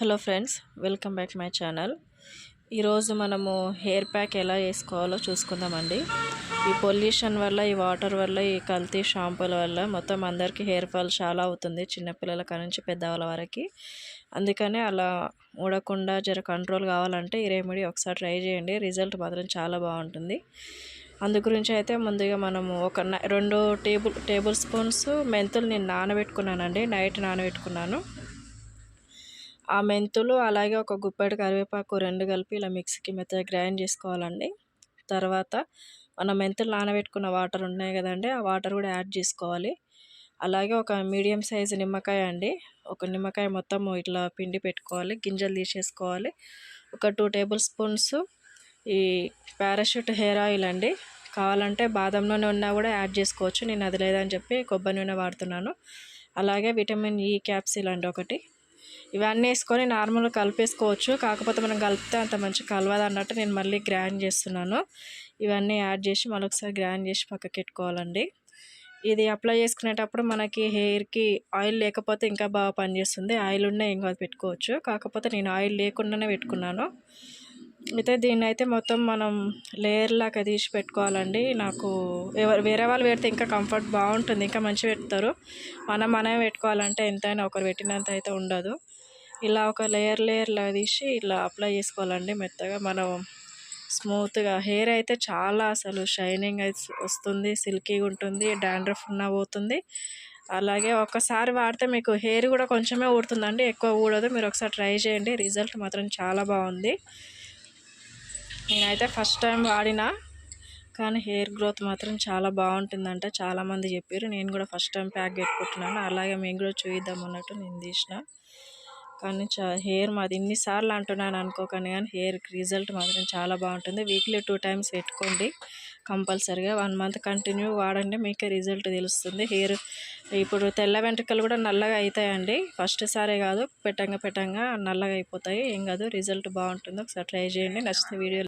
Hello friends welcome back my channel. ఈరోజు మనము hair pack ఎలా వేసుకోవాలో చూసుకుందామండి. ఈ పొల్యూషన్ వల్ల ఈ వాటర్ వల్ల ఈ కల్తీ షాంపూల వల్ల మొత్తం అందరికీ హెయిర్ ఫాల్ చాలా అవుతుంది చిన్నపిల్లల నుంచి పెద్దవాళ్ళ వరకు. అందుకనే అలా ఊడకుండా జర కంట్రోల్ కావాలంటే ఈ రెమెడీ ఒకసారి ట్రై చేయండి. రిజల్ట్ మాత్రం చాలా బాగుంటుంది. అందు గురించి అయితే ముందుగా మనము ఒక రెండు టేబుల్ టేబుల్ స్పూన్స్ మెంతులు నేను నానబెట్టుకున్నానండి. నైట్ నానబెట్టుకున్నాను. ఆ మెంతులు అలాగే ఒక గుప్పెడు కరివేపాకు రెండు కలిపి ఇలా మిక్సీకి మెత్తగా గ్రైండ్ చేసుకోవాలండి. తర్వాత మన మెంతులు నానబెట్టుకున్న వాటర్ ఉన్నాయి కదండి ఆ వాటర్ కూడా యాడ్ చేసుకోవాలి. అలాగే ఒక మీడియం సైజు నిమ్మకాయ అండి ఒక నిమ్మకాయ మొత్తం ఇట్లా పిండి పెట్టుకోవాలి గింజలు తీసేసుకోవాలి. ఒక టూ టేబుల్ స్పూన్స్ ఈ పారాషూట్ హెయిర్ ఆయిల్ అండి కావాలంటే బాదం నూనె ఉన్నా కూడా యాడ్ చేసుకోవచ్చు నేను అది లేదని చెప్పి కొబ్బరి నూనె వాడుతున్నాను. అలాగే విటమిన్ ఈ క్యాప్సిల్ అండి ఒకటి. ఇవన్నీ వేసుకొని నార్మల్గా కలిపేసుకోవచ్చు. కాకపోతే మనం కలిపితే అంత మంచి కలవదు అన్నట్టు నేను మళ్ళీ గ్రైండ్ చేస్తున్నాను. ఇవన్నీ యాడ్ చేసి మరొకసారి గ్రైండ్ చేసి పక్కకి పెట్టుకోవాలండి. ఇది అప్లై చేసుకునేటప్పుడు మనకి హెయిర్కి ఆయిల్ లేకపోతే ఇంకా బాగా పనిచేస్తుంది. ఆయిల్ ఉన్నా ఏం కాదు పెట్టుకోవచ్చు. కాకపోతే నేను ఆయిల్ లేకుండానే పెట్టుకున్నాను. అయితే దీన్ని అయితే మొత్తం మనం లేయర్ లాగా తీసి పెట్టుకోవాలండి. నాకు ఎవరు వేరే వాళ్ళు పెడితే ఇంకా కంఫర్ట్ బాగుంటుంది ఇంకా మంచిగా పెడతారు. మనం మనమే పెట్టుకోవాలంటే ఎంతైనా ఒకరు పెట్టినంత అయితే ఉండదు. ఇలా ఒక లేయర్ లేయర్లా తీసి ఇలా అప్లై చేసుకోవాలండి మెత్తగా. మనం స్మూత్గా హెయిర్ అయితే చాలా అసలు షైనింగ్ అయితే వస్తుంది సిల్కీగా ఉంటుంది డాండ్రఫ్ ఉన్న పోతుంది. అలాగే ఒక్కసారి వాడితే మీకు హెయిర్ కూడా కొంచెమే ఊడుతుందండి ఎక్కువ ఊడదు. మీరు ఒకసారి ట్రై చేయండి రిజల్ట్ మాత్రం చాలా బాగుంది. నేనైతే ఫస్ట్ టైం వాడినా కానీ హెయిర్ గ్రోత్ మాత్రం చాలా బాగుంటుందంట. చాలామంది చెప్పారు నేను కూడా ఫస్ట్ టైం ప్యాక్ పెట్టుకుంటున్నాను. అలాగే మేము కూడా చూద్దాం అన్నట్టు నేను తీసిన. కానీ చా హెయిర్ మాది ఇన్నిసార్లు అంటున్నాను అనుకోకండి కానీ హెయిర్ రిజల్ట్ మాత్రం చాలా బాగుంటుంది. వీక్లీ టూ టైమ్స్ పెట్టుకోండి కంపల్సరిగా. వన్ మంత్ కంటిన్యూ వాడండి మీకే రిజల్ట్ తెలుస్తుంది. హెయిర్ ఇప్పుడు తెల్ల వెంట్రుకలు కూడా నల్లగా అవుతాయండి ఫస్ట్ సారే కాదు పెట్టంగా పెట్టంగా నల్లగా అయిపోతాయి. ఏం కాదు రిజల్ట్ బాగుంటుంది. ఒకసారి ట్రై చేయండి. నచ్చితే వీడియో